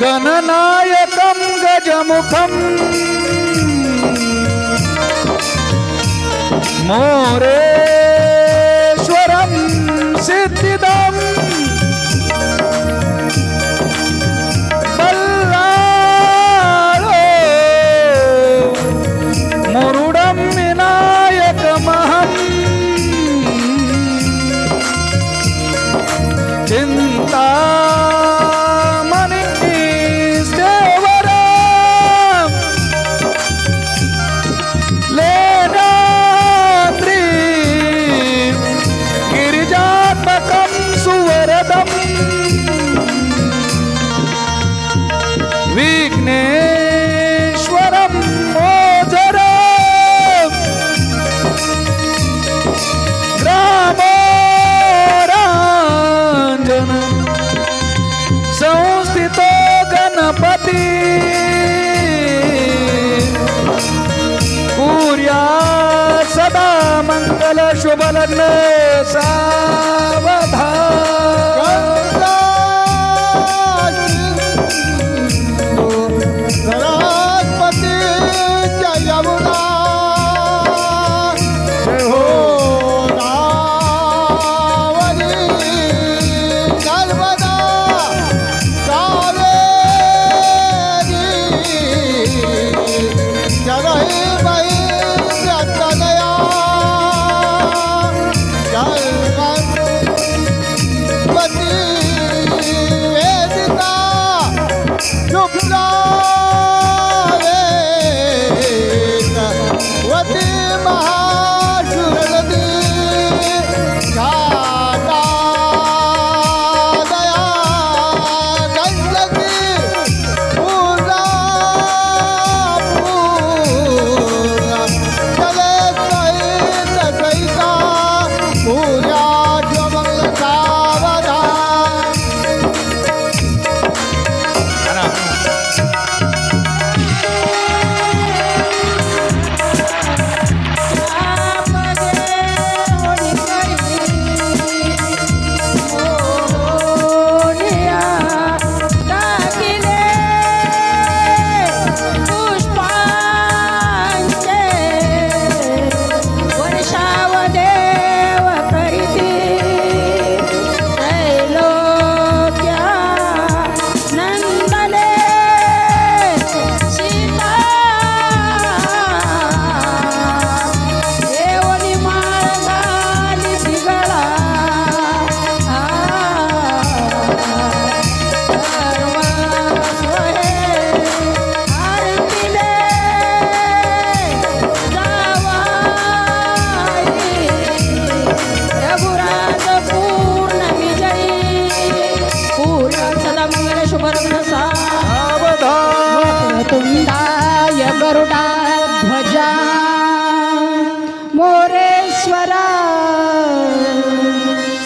गणनायकं गजमुखम् More Sa.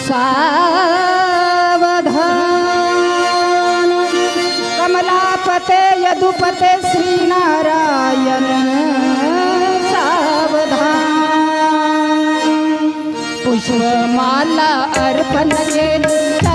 सावधान। कमलापते यदुपते श्रीनारायण सावधान। पुष्पमाला अर्पण केली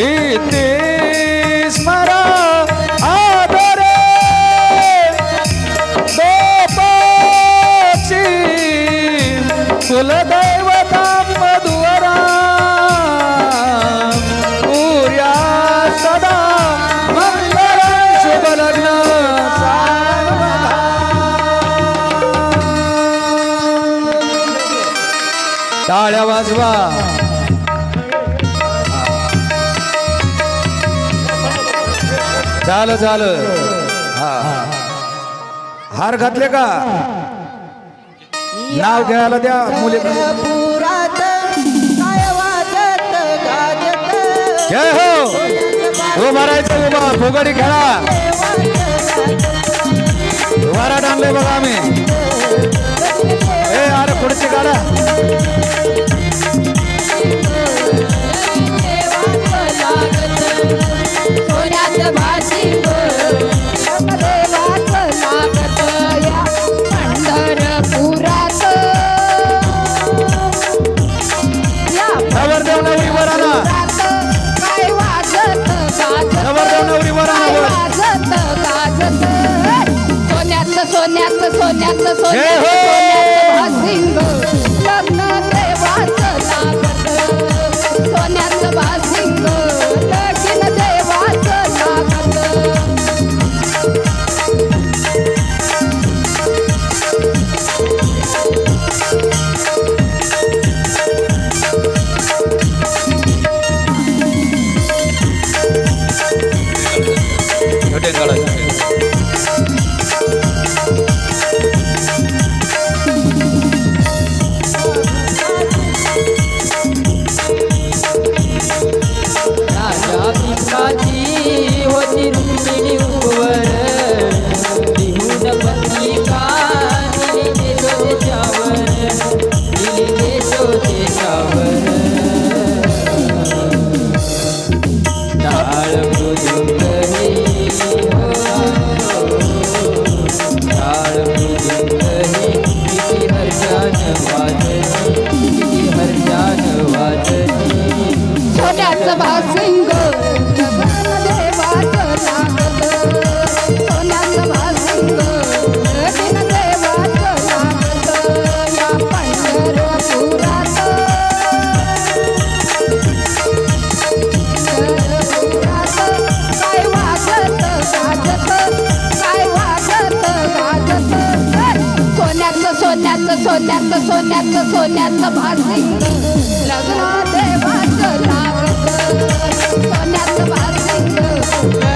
किती स्मरा आदरे दोपाची कुलदैवता मधुवरा पूर्या सदा मंगल शुभ लग्न टाळ्या वाजवा. झालं झालं. हा. हार घातले का? नाव घ्यायला द्या मुली जय हो. उभा राहायचं उभा. फुगडी खेळा. उभारा आणले बघा आम्ही. ए अरे खुर्ची काढा. सोन्याचं सोन्याचं सोन्याचं सोन्याचं जय हो! सोन्याचं भासिंग लग्न सोन्यात सोन्यात सोन्यात भाजी लग्न देवाच लागत सोन्यात भाजी